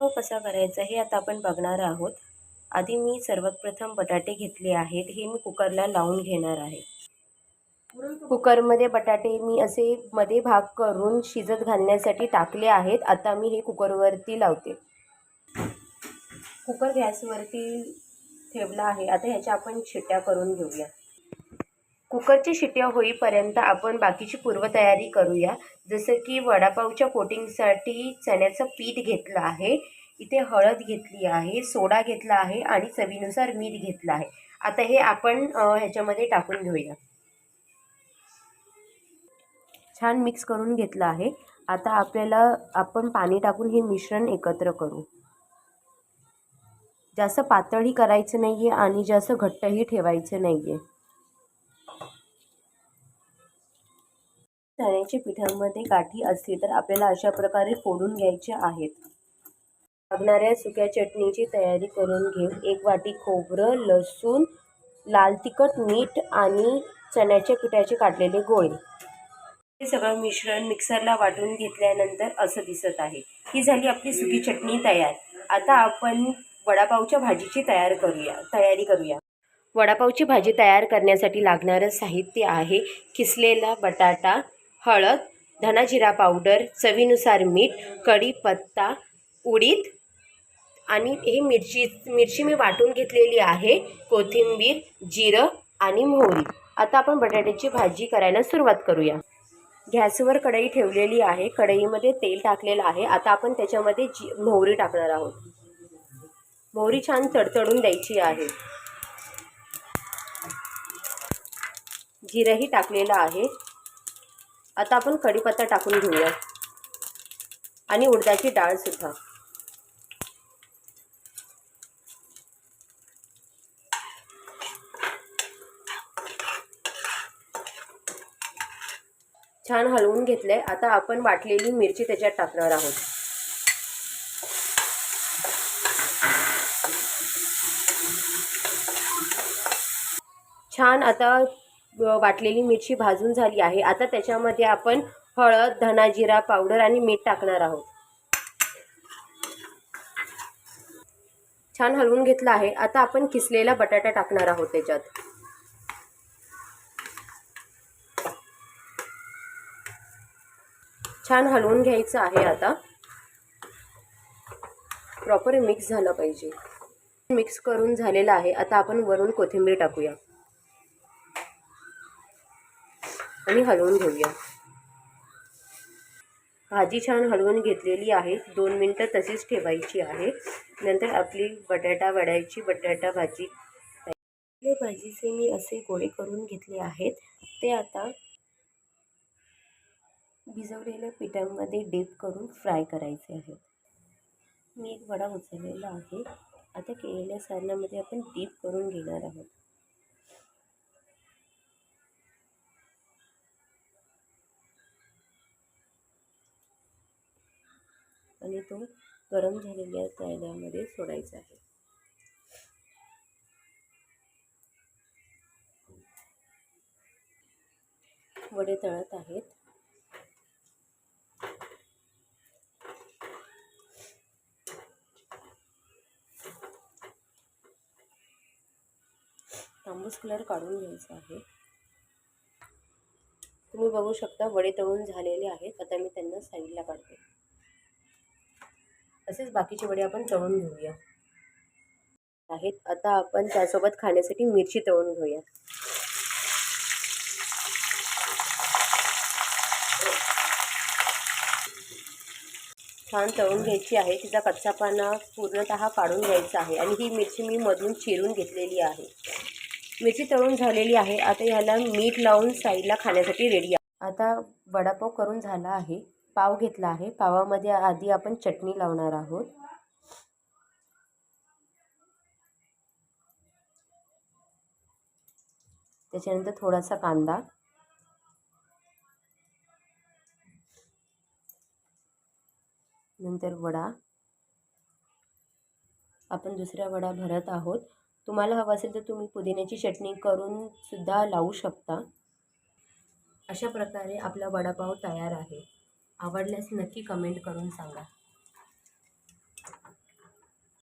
तो कसा करायचा हे आता आपण बघणार आहोत. आधी मी सर्वात प्रथम बटाटे घेतले आहेत हे मी कुकरला लावून घेणार आहे. कुकरमध्ये बटाटे मी असे मध्ये भाग करून शिजत घालण्यासाठी टाकले आहेत. आता मी हे कुकरवरती लावते. कुकर गॅसवरती ठेवला आहे. आता ह्याच्या आपण शिट्ट्या करून घेऊया. कुकरची शिट्या होईपर्यंत आपण बाकीची पूर्वतयारी करूया. जसं की वडापावच्या कोटिंगसाठी चण्याचं पीठ घेतलं आहे. इथे हळद घेतली आहे सोडा घेतला आहे आणि चवीनुसार मीठ घेतलं आहे. आता हे आपण ह्याच्यामध्ये टाकून घेऊया. छान मिक्स करून घेतलं आहे. आता आपल्याला आपण पाणी टाकून हे मिश्रण एकत्र करू. जास्त पातळही करायचं नाही आहे आणि जास्त घट्टही ठेवायचं नाही आहे चण्याच्या पिठामध्ये गाठी असली तर आपल्याला अशा प्रकारे फोडून घ्यायचे आहेत. लागणाऱ्या सुक्या चटणीची तयारी करून घेऊ एक वाटी खोबरं लसूण लाल तिखट मीठ आणि चण्याच्या पिठाचे काढलेले गोळे. हे सगळं मिश्रण मिक्सरला वाटून घेतल्यानंतर असं दिसत आहे. ही झाली आपली सुकी चटणी तयार. आता आपण वडापावच्या भाजीची तयार करूया तयारी करूया. वडापावची भाजी तयार करण्यासाठी लागणारं साहित्य आहे किसलेला बटाटा हळद धनाजिरा पावडर चवीनुसार मीठ कढीपत्ता उडीद आणि हे मिरची मिरची मी वाटून घेतलेली आहे. कोथिंबीर जिरं आणि मोहरी. आता आपण बटाट्याची भाजी करायला सुरुवात करूया. गॅसवर कढई ठेवलेली आहे. कढईमध्ये तेल टाकलेलं आहे. आता आपण त्याच्यामध्ये जी मोहरी टाकणार आहोत. मोहरी छान तडतडून द्यायची आहे. जिरंही टाकलेलं आहे. आता आपण कढीपत्ता टाकून घेऊया. आणि उडदाची डाळसुद्धा छान हलवून घेतलंय. आता आपण वाटलेली मिरची त्याच्यात टाकणार आहोत. छान आता वाटलेली मिरची भाजून झाली आहे. आता त्याच्यामध्ये आपण हळद धना जिरा पावडर आणि मीठ टाकणार आहोत. छान हलवून घेतलं आहे. आता आपण किसलेला बटाटा टाकणार आहोत त्याच्यात. छान हलवून घ्यायचं आहे आता. प्रॉपर मिक्स झालं पाहिजे. मिक्स करून झालेलं आहे. आता आपण वरून कोथिंबीर टाकूया. आणि हलवून घेऊया. भाजी छान हलवून घेतलेली आहे. दोन मिनटं तशीच ठेवायची आहे. नंतर आपली बटाटा वड्याची बटाटा भाजी. भाजीचे मी असे गोळे करून घेतले आहेत. ते आता भिजवलेल्या पिठामध्ये डीप करून फ्राय करायचे आहेत. मी एक वडा उचललेला आहे. आता केलेल्या सारणामध्ये आपण डीप करून घेणार आहोत. आणि तो गरम झालेल्या तळल्यामध्ये सोडायचा आहे. वडे तळत आहेत. तांबूस कलर काढून घ्यायचा आहे. तुम्ही बघू शकता वडे तळून झालेले आहेत. आता मी त्यांना साईडला काढते. तसेच बाकीचे वडे आपण तळून घेऊया. आहेत आता आपण त्यासोबत खाण्यासाठी मिरची तळून घेऊया. छान तळून घ्यायची आहे तिचा कच्चा पाना पूर्णतः काढून घ्यायचा आहे आणि ही मिरची मी मधून चिरून घेतलेली आहे. मिरची तळून झालेली आहे आता ह्याला मीठ लावून साईडला खाण्यासाठी रेडी आहे. आता वडापाव करून झाला आहे. पाव घेतला आहे. पावामध्ये आधी आपण चटणी लावणार आहोत. त्याच्यानंतर थोडासा कांदा. नंतर वडा. आपण दुसऱ्या वडा भरत आहोत. तुम्हाला हवं असेल तर तुम्ही पुदिन्याची चटणी करून सुद्धा लावू शकता. अशा प्रकारे आपला वडापाव तयार आहे. आवडल्यास नक्की कमेंट करून सांगा.